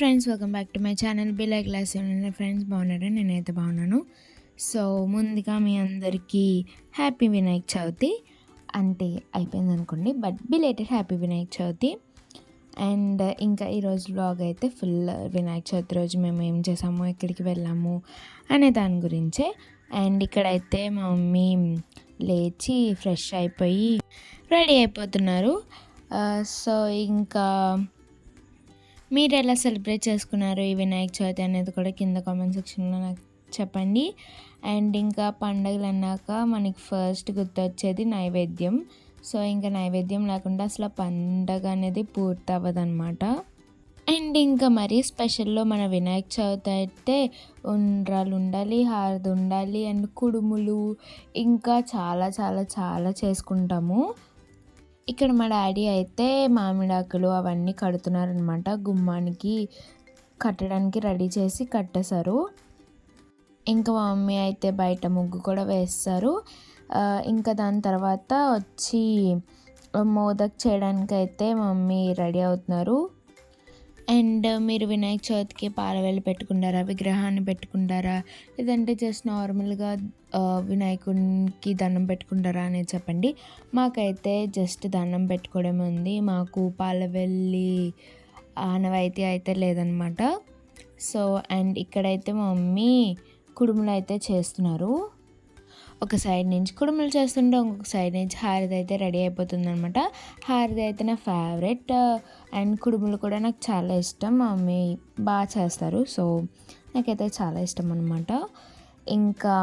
Friends welcome back to my channel bill గ్లాస్ friends బాగున్నారా? నేనైతే బాగున్నాను. సో ముందుగా మీ అందరికీ హ్యాపీ వినాయక్ చవితి అంటే అయిపోయింది అనుకోండి but belated happy Vinayak Chavithi and ఇంకా ఈరోజు బ్లాగ్ అయితే ఫుల్ వినాయక చవితి రోజు మేము ఏం చేసాము ఎక్కడికి వెళ్ళాము అనే దాని గురించే. అండ్ ఇక్కడైతే మా మమ్మీ లేచి ఫ్రెష్ అయిపోయి రెడీ అయిపోతున్నారు. Uh, సో ఇంకా మీరు ఎలా సెలబ్రేట్ చేసుకున్నారు ఈ వినాయక చవితి అనేది కూడా కింద కామెంట్ సెక్షన్లో నాకు చెప్పండి. అండ్ ఇంకా పండుగలు అన్నాక మనకి ఫస్ట్ గుర్తొచ్చేది నైవేద్యం. సో ఇంకా నైవేద్యం లేకుండా అసలు పండగ అనేది పూర్తి అవ్వదన్నమాట అండ్ ఇంకా మరీ స్పెషల్లో మన వినాయక చవితి అయితే ఉండ్రాలు ఉండాలి హారది ఉండాలి అండ్ కుడుములు ఇంకా చాలా చాలా చాలా చేసుకుంటాము. ఇక్కడ మా డాడీ అయితే మామిడాకులు అవన్నీ కడుతున్నారనమాట. గుమ్మానికి కట్టడానికి రెడీ చేసి కట్టేశారు. ఇంకా మా మమ్మీ అయితే బయట ముగ్గు కూడా వేస్తారు. ఇంకా దాని తర్వాత వచ్చి మోదక్ చేయడానికి అయితే మమ్మీ రెడీ అవుతున్నారు. అండ్ మీరు వినాయక చవితికి పాలవేలు పెట్టుకుంటారా? విగ్రహాన్ని పెట్టుకుంటారా? లేదంటే జస్ట్ నార్మల్గా వినాయకునికి దండం పెట్టుకుంటారా అనేది చెప్పండి. మాకైతే జస్ట్ దండం పెట్టుకోవడం ఉంది. మాకు పాలవెల్లి ఆనవాయితీ అయితే లేదనమాట సో అండ్ ఇక్కడైతే మా మమ్మీ కుడుములు అయితే చేస్తున్నారు. ఒక సైడ్ నుంచి కుడుములు చేస్తుంటే ఇంకొక సైడ్ నుంచి హారతి అయితే రెడీ అయిపోతుంది అనమాట హారతి అయితే నా ఫేవరెట్ uh, అండ్ కుడుములు కూడా నాకు చాలా ఇష్టం. మమ్మీ బాగా చేస్తారు. సో నాకైతే చాలా ఇష్టం అనమాట ఇంకా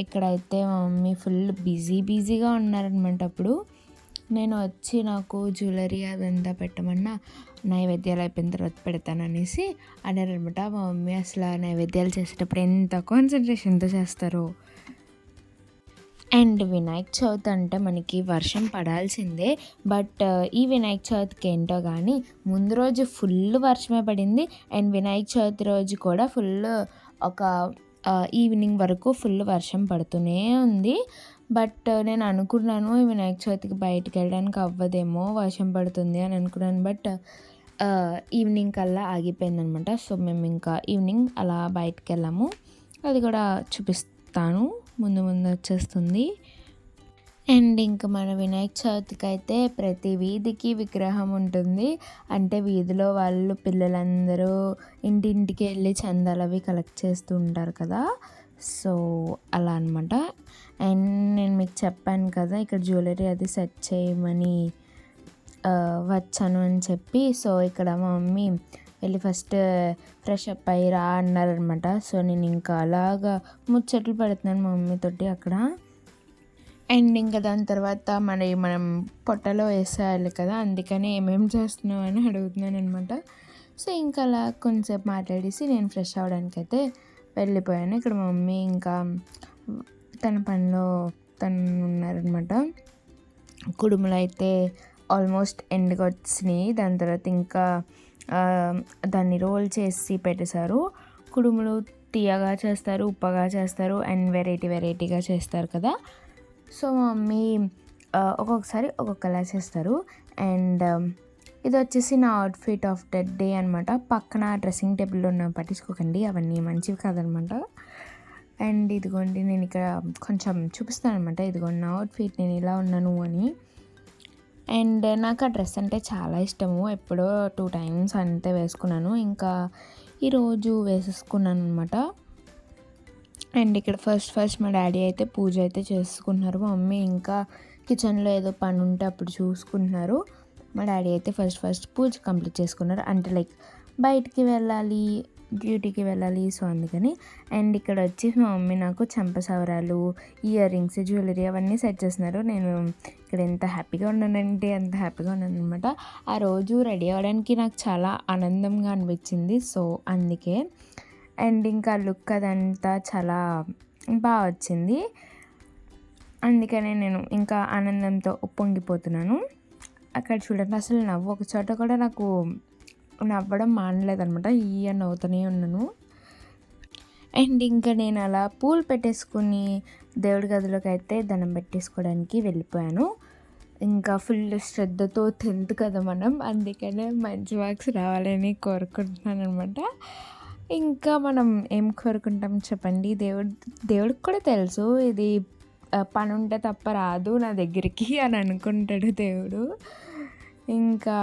ఇక్కడైతే మా మమ్మీ ఫుల్ బిజీ బిజీగా ఉన్నారనమాట అప్పుడు. నేను వచ్చి నాకు జ్యువెలరీ అదంతా పెట్టమన్నా నైవేద్యాలు అయిపోయిన తర్వాత పెడతాననేసి అన్నారనమాట మా మమ్మీ అసలు నైవేద్యాలు చేసేటప్పుడు ఎంత కాన్సన్ట్రేషన్తో చేస్తారో. అండ్ వినాయక చవితి అంటే మనకి వర్షం పడాల్సిందే. బట్ ఈ వినాయక చవితికి ఏంటో కానీ ముందు రోజు ఫుల్ వర్షమే పడింది. అండ్ వినాయక చవితి రోజు కూడా ఫుల్ ఒక ఈవినింగ్ వరకు ఫుల్ వర్షం పడుతూనే ఉంది. బట్ నేను అనుకున్నాను ఈ వినాయక చవితికి బయటకు వెళ్ళడానికి అవ్వదేమో వర్షం పడుతుంది అని అనుకున్నాను. బట్ ఈవినింగ్ కల్లా ఆగిపోయింది అనమాట సో మేము ఇంకా ఈవినింగ్ అలా బయటకు వెళ్ళాము. అది కూడా చూపిస్తాను. ముందు ముందు వచ్చేస్తుంది. అండ్ ఇంక మన వినాయక చవితికి అయితే ప్రతి వీధికి విగ్రహం ఉంటుంది. అంటే వీధిలో వాళ్ళు పిల్లలందరూ ఇంటింటికి వెళ్ళి చందాలు అవి కలెక్ట్ చేస్తూ ఉంటారు కదా. సో అలా అనమాట అండ్ నేను మీకు చెప్పాను కదా ఇక్కడ జ్యువెలరీ అది సెట్ చేయమని వచ్చాను అని చెప్పి. సో ఇక్కడ మా మమ్మీ వెళ్ళి ఫస్ట్ ఫ్రెష్ అప్ అయ్యి రా అన్నారనమాట. సో నేను ఇంకా అలాగా ముచ్చట్లు పెడుతున్నాను మా మమ్మీతోటి అక్కడ. అండ్ ఇంకా దాని తర్వాత మన మనం పొట్టలో వేసేయాలి కదా అందుకని ఏమేమి చేస్తున్నావు అని అడుగుతున్నాను అనమాట సో ఇంకా అలా కొంచెంసేపు మాట్లాడేసి నేను ఫ్రెష్ అవ్వడానికి అయితే వెళ్ళిపోయాను. ఇక్కడ మా మమ్మీ ఇంకా తన పనిలో తను ఉన్నారనమాట. కుడుములు అయితే ఆల్మోస్ట్ ఎండ్కి వచ్చినాయి. దాని తర్వాత ఇంకా దాన్ని రోల్ చేసి పెట్టేశారు. కుడుములు తీయగా చేస్తారు ఉప్పగా చేస్తారు అండ్ వెరైటీ వెరైటీగా చేస్తారు కదా. సో మా మమ్మీ ఒక్కొక్కసారి ఒక్కొక్కలా చేస్తారు. అండ్ ఇది వచ్చేసి నా అవుట్ఫిట్ ఆఫ్ ద డే అనమాట పక్కన డ్రెస్సింగ్ టేబుల్లో ఉన్న పట్టించుకోకండి అవన్నీ మంచివి కాదనమాట అండ్ ఇదిగోండి నేను ఇక్కడ కొంచెం చూపిస్తాను అనమాట ఇదిగోండి నా అవుట్ఫిట్ నేను ఇలా ఉన్నాను అని. అండ్ నాకు ఆ డ్రెస్ అంటే చాలా ఇష్టము. ఎప్పుడో టూ టైమ్స్ అంతే వేసుకున్నాను. ఇంకా ఈరోజు వేసేసుకున్నాను అనమాట అండ్ ఇక్కడ ఫస్ట్ ఫస్ట్ మా డాడీ అయితే పూజ అయితే చేసుకున్నారు మా మమ్మీ ఇంకా కిచెన్లో ఏదో పని ఉంటే అప్పుడు చూసుకుంటున్నారు. మా డాడీ అయితే ఫస్ట్ ఫస్ట్ పూజ కంప్లీట్ చేసుకున్నారు. అంటే లైక్ బయటికి వెళ్ళాలి డ్యూటీకి వెళ్ళాలి. సో అందుకని అండ్ ఇక్కడ వచ్చి మా మమ్మీ నాకు చంపసవరాలు ఇయర్ రింగ్స్ జ్యువెలరీ అవన్నీ సెట్ చేస్తున్నారు. నేను ఇక్కడ ఎంత హ్యాపీగా ఉన్నానంటే ఎంత హ్యాపీగా ఉన్నాను అనమాట ఆ రోజు రెడీ అవ్వడానికి నాకు చాలా ఆనందంగా అనిపించింది. సో అందుకే అండ్ ఇంకా లుక్ అదంతా చాలా బాగా వచ్చింది. అందుకనే నేను ఇంకా ఆనందంతో ఉప్పొంగిపోతున్నాను. అక్కడ చూడండి అసలు నవ్వు ఒక చోట కూడా నాకు నవ్వడం మానలేదనమాట. ఈ నవ్వుతూనే ఉన్నాను. అండ్ ఇంకా నేను అలా పూలు పెట్టేసుకుని దేవుడి గదిలోకి అయితే దండం పెట్టేసుకోవడానికి వెళ్ళిపోయాను. ఇంకా ఫుల్ శ్రద్ధతో టెన్త్ కదా మనం అందుకనే మంచి మార్క్స్ రావాలని కోరుకుంటున్నాను అనమాట ఇంకా మనం ఏం కోరుకుంటాం చెప్పండి? దేవుడు దేవుడికి కూడా తెలుసు ఇది పని ఉంటే తప్ప రాదు నా దగ్గరికి అని అనుకుంటాడు దేవుడు. ఇంకా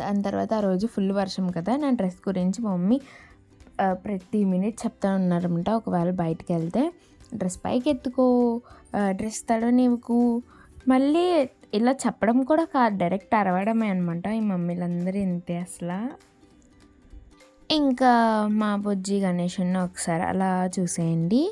దాని తర్వాత ఆ రోజు ఫుల్ వర్షం కదా నా డ్రెస్ గురించి మా మమ్మీ ప్రతి మినిట్ చెప్తా ఉన్నారనమాట ఒకవేళ బయటకు వెళ్తే డ్రెస్ పైకి ఎత్తుకో డ్రెస్ తడనివ్వకు మళ్ళీ ఇలా చెప్పడం కూడా కాదు డైరెక్ట్ అరవడమే అనమాట ఈ మమ్మీలందరూ ఇంతే అసలు. ఇంకా మా బుజ్జి గణేష్ ఒకసారి అలా చూసేయండి.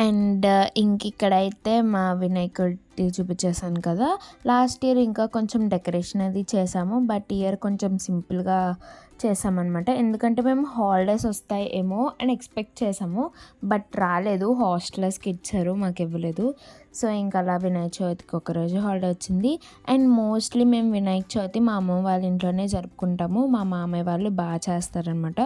అండ్ uh, ఇంక ఇక్కడైతే మా వినాయకుడి చూపించేసాను కదా. లాస్ట్ ఇయర్ ఇంకా కొంచెం డెకరేషన్ అది చేసాము బట్ ఇయర్ కొంచెం సింపుల్గా చేసామన్నమాట. ఎందుకంటే మేము హాలిడేస్ వస్తాయి ఏమో అని ఎక్స్పెక్ట్ చేసాము. బట్ రాలేదు. హాస్టల్స్కి ఇచ్చారు మాకు ఇవ్వలేదు. సో ఇంకా అలా వినాయక చవితికి ఒకరోజు హాలిడే వచ్చింది. అండ్ మోస్ట్లీ మేము వినాయక చవితి మా అమ్మ వాళ్ళ ఇంట్లోనే జరుపుకుంటాము. మా మామయ్య వాళ్ళు బాగా చేస్తారనమాట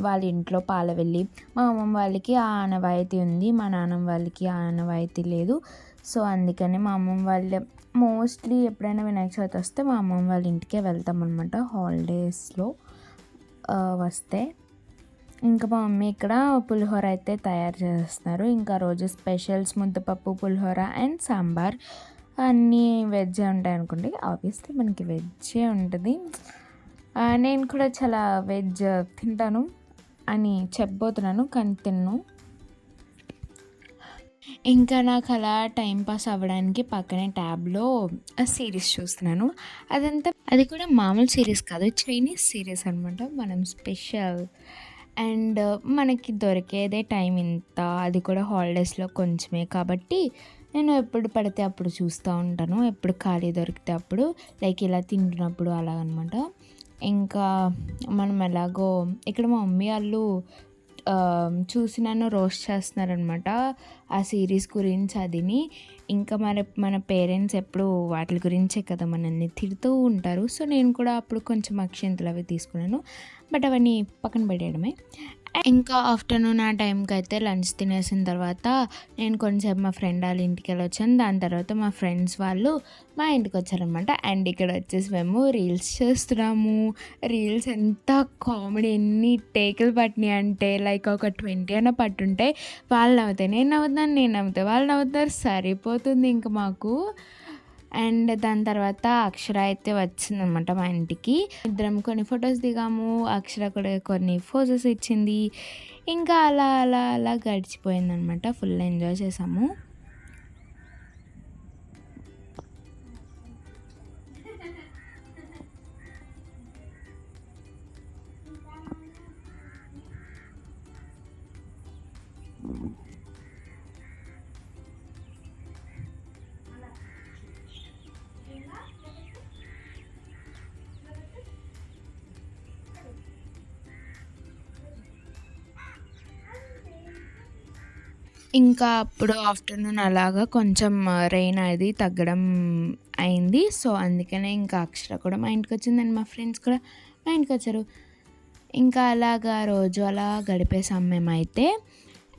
వాళ్ళ ఇంట్లో పాల వెళ్ళి మా అమ్మమ్మ వాళ్ళకి ఆ ఆనవాయితీ ఉంది. మా నాన్నమ్మ వాళ్ళకి ఆ ఆనవాయితీ లేదు. సో అందుకని మా అమ్మమ్మ వాళ్ళ మోస్ట్లీ ఎప్పుడైనా వినాయక చవితి వస్తే మా అమ్మమ్మ వాళ్ళ ఇంటికే వెళ్తాం అనమాట హాలిడేస్లో వస్తే ఇంకా మా మమ్మీ ఇక్కడ పులిహోర అయితే తయారు చేస్తున్నారు. ఇంకా రోజు స్పెషల్స్ ముద్దపప్పు పులిహోర అండ్ సాంబార్. అన్నీ వెజ్జే ఉంటాయి అనుకోండి. ఆబ్వియస్లీ మనకి వెజ్జే ఉంటుంది. నేను కూడా చాలా వెజ్ తింటాను అని చెప్పబోతున్నాను కానీ తిన్ను. ఇంకా నాకు అలా టైంపాస్ అవ్వడానికి పక్కనే ట్యాబ్లో సిరీస్ చూస్తున్నాను. అదంతా అది కూడా మామూలు సిరీస్ కాదు చైనీస్ సిరీస్ అనమాట మనం స్పెషల్. అండ్ మనకి దొరికేదే టైం ఇంత అది కూడా హాలిడేస్లో కొంచెమే. కాబట్టి నేను ఎప్పుడు పడితే అప్పుడు చూస్తూ ఉంటాను. ఎప్పుడు ఖాళీ దొరికితే అప్పుడు లైక్ ఇలా తింటున్నప్పుడు అలాగనమాట ఇంకా మనం ఎలాగో ఇక్కడ మా మమ్మీ వాళ్ళు చూసి నన్ను రోస్ట్ చేస్తున్నారనమాట ఆ సిరీస్ గురించి అదిని. ఇంకా మన మన పేరెంట్స్ ఎప్పుడు వాటి గురించే కదా మనల్ని తిడుతూ ఉంటారు. సో నేను కూడా అప్పుడు కొంచెం అక్షంతలు అవి తీసుకున్నాను. బట్ అవన్నీ పక్కన పెట్టేయడమే. ఇంకా ఆఫ్టర్నూన్ ఆ టైంకి అయితే లంచ్ తినేసిన తర్వాత నేను కొంచెం మా ఫ్రెండ్ వాళ్ళ ఇంటికి వెళ్ళి వచ్చాను. దాని తర్వాత మా ఫ్రెండ్స్ వాళ్ళు మా ఇంటికి వచ్చారనమాట అండ్ ఇక్కడ వచ్చేసి మేము రీల్స్ చేస్తున్నాము. రీల్స్ ఎంత కామెడీ ఎన్ని టేకులు పట్టినాయి అంటే లైక్ ఒక ట్వంటీ అన్న పట్టుంటే వాళ్ళు నవ్వుతాయి నేను నవ్వుతాను నేను నవ్వుతాను వాళ్ళు నవ్వుతారు సరిపోతుంది ఇంకా మాకు. అండ్ దాని తర్వాత అక్షర అయితే వచ్చిందనమాట మా ఇంటికి. ఇద్దరం కొన్ని ఫొటోస్ దిగాము అక్షర కూడా కొన్ని ఫోటోస్ ఇచ్చింది. ఇంకా అలా అలా అలా గడిచిపోయిందనమాట ఫుల్ ఎంజాయ్ చేసాము. ఇంకా అప్పుడు ఆఫ్టర్నూన్ అలాగా కొంచెం రెయిన్ అది తగ్గడం అయింది. సో అందుకనే ఇంకా అక్షర కూడా మా ఇంటికి వచ్చింది అండ్ మా ఫ్రెండ్స్ కూడా మా ఇంటికి వచ్చారు. ఇంకా అలాగా రోజు అలా గడిపేసాం మేమైతే.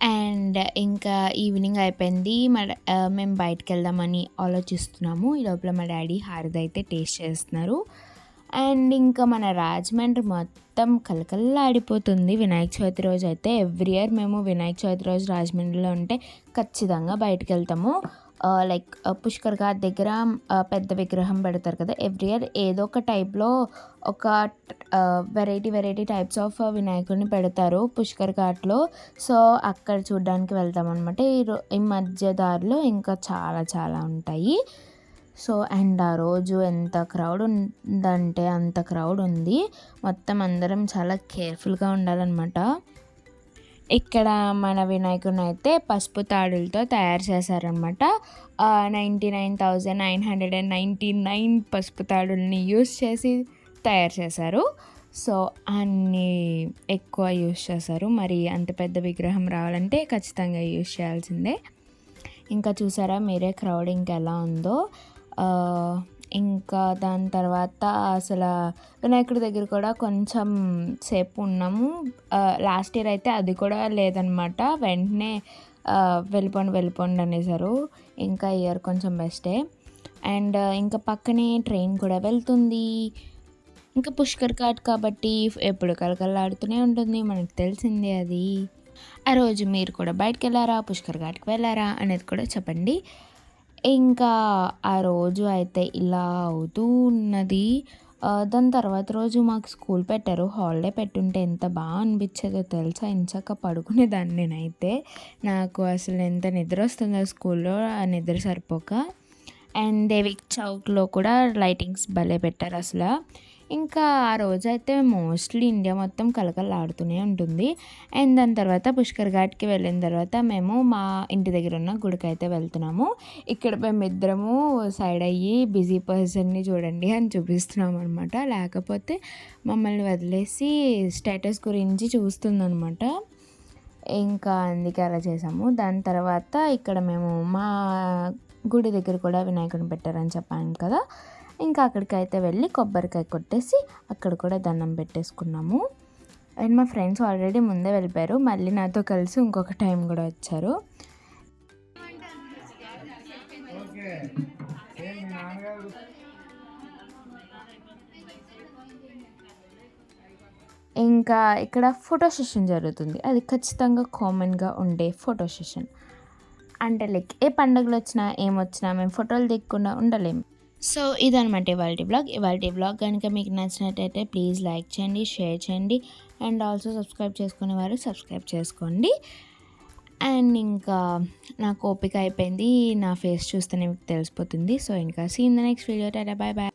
అండ్ ఇంకా ఈవినింగ్ అయిపోయింది. మా మేము బయటకు వెళ్దామని ఆలోచిస్తున్నాము. ఈ లోపల మా డాడీ హారది అయితే టేస్ట్ చేస్తున్నారు. అండ్ ఇంకా మన రాజమండ్రి మొత్తం కలకల్లాడిపోతుంది వినాయక చవితి రోజు అయితే ఎవ్రీ ఇయర్ మేము వినాయక చవితి రోజు రాజమండ్రిలో ఉంటే ఖచ్చితంగా బయటకు వెళ్తాము. లైక్ పుష్కర్ ఘాట్ దగ్గర పెద్ద విగ్రహం పెడతారు కదా ఎవ్రీ ఇయర్ ఏదో ఒక టైప్లో ఒక వెరైటీ వెరైటీ టైప్స్ ఆఫ్ వినాయకుడిని పెడతారు పుష్కర్ ఘాట్లో. సో అక్కడ చూడడానికి వెళ్తామన్నమాట. ఈ ఈ మధ్య దారిలో ఇంకా చాలా చాలా ఉంటాయి. సో అండ్ ఆ రోజు ఎంత క్రౌడ్ ఉందంటే అంత క్రౌడ్ ఉంది. మొత్తం అందరం చాలా కేర్ఫుల్గా ఉండాలన్నమాట. ఇక్కడ మన వినాయకుడిని అయితే పసుపు తాడులతో తయారు చేశారనమాట ninety nine thousand nine hundred and ninety nine పసుపు తాడుల్ని యూస్ చేసి తయారు చేశారు. సో అన్ని ఎక్కువ యూస్ చేశారు. మరి అంత పెద్ద విగ్రహం రావాలంటే ఖచ్చితంగా యూస్ చేయాల్సిందే. ఇంకా చూసారా మీరే క్రౌడింగ్ ఎలా ఉందో. ఇంకా దాని తర్వాత అసలు వినాయకుడి దగ్గర కూడా కొంచెం సేపు ఉన్నాము. లాస్ట్ ఇయర్ అయితే అది కూడా లేదనమాట. వెంటనే వెళ్ళిపోండి వెళ్ళిపోండి అనేసారు. ఇంకా ఇయర్ కొంచెం బెస్టే అండ్ ఇంకా పక్కనే ట్రైన్ కూడా వెళ్తుంది. ఇంకా పుష్కర్ ఘాట్ కాబట్టి ఎప్పుడు కలకలాడుతూనే ఉంటుంది. మనకు తెలిసిందే అది. ఆ రోజు మీరు కూడా బయటకు వెళ్ళారా? పుష్కర్ ఘాట్కి వెళ్ళారా? అనేది కూడా చెప్పండి. ఇంకా ఆ రోజు అయితే ఇలా అవుతూ ఉన్నది. దాని తర్వాత రోజు మాకు స్కూల్ పెట్టారు. హాలిడే పెట్టుంటే ఎంత బాగా అనిపించేదో తెలుసా? ఇంచక్క పడుకునేదాన్ని నేనైతే. నాకు అసలు ఎంత నిద్ర వస్తుందో స్కూల్లో ఆ నిద్ర సరిపోక. అండ్ దేవిక్ చౌక్లో కూడా లైటింగ్స్ భలే పెట్టారు అసలు. ఇంకా ఆ రోజైతే మోస్ట్లీ ఇండియా మొత్తం కలకలాడుతూనే ఉంటుంది. అండ్ దాని తర్వాత పుష్కర్ ఘాట్కి వెళ్ళిన తర్వాత మేము మా ఇంటి దగ్గర ఉన్న గుడికి అయితే వెళ్తున్నాము. ఇక్కడ మేము ఇద్దరము సైడ్ అయ్యి బిజీ పర్సన్ని చూడండి అని చూపిస్తున్నాం అనమాట లేకపోతే మమ్మల్ని వదిలేసి స్టేటస్ గురించి చూస్తుందనమాట ఇంకా అందుకే అలా చేసాము. దాని తర్వాత ఇక్కడ మేము మా గుడి దగ్గర కూడా వినాయకుడిని పెట్టారని చెప్పాను కదా. ఇంకా అక్కడికైతే వెళ్ళి కొబ్బరికాయ కొట్టేసి అక్కడ కూడా దండం పెట్టేసుకున్నాము. అండ్ మా ఫ్రెండ్స్ ఆల్రెడీ ముందే వెళ్ళిపోయారు. మళ్ళీ నాతో కలిసి ఇంకొక టైం కూడా వచ్చారు. ఇంకా ఇక్కడ ఫోటో సెషన్ జరుగుతుంది. అది ఖచ్చితంగా కామన్గా ఉండే ఫోటో సెషన్. అంటే లైక్ ఏ పండుగలు వచ్చినా ఏమొచ్చినా మేము ఫోటోలు దిగకుండా ఉండలేము. సో ఇదనమాట ఇవాళ బ్లాగ్ ఇవాళ బ్లాగ్ కనుక మీకు నచ్చినట్టయితే ప్లీజ్ లైక్ చేయండి షేర్ చేయండి అండ్ ఆల్సో సబ్స్క్రైబ్ చేసుకునే వారు సబ్స్క్రైబ్ చేసుకోండి. అండ్ ఇంకా నాకు ఓపిక అయిపోయింది నా ఫేస్ చూస్తేనే మీకు తెలిసిపోతుంది. సో ఇంకా see in the next video tata bye bye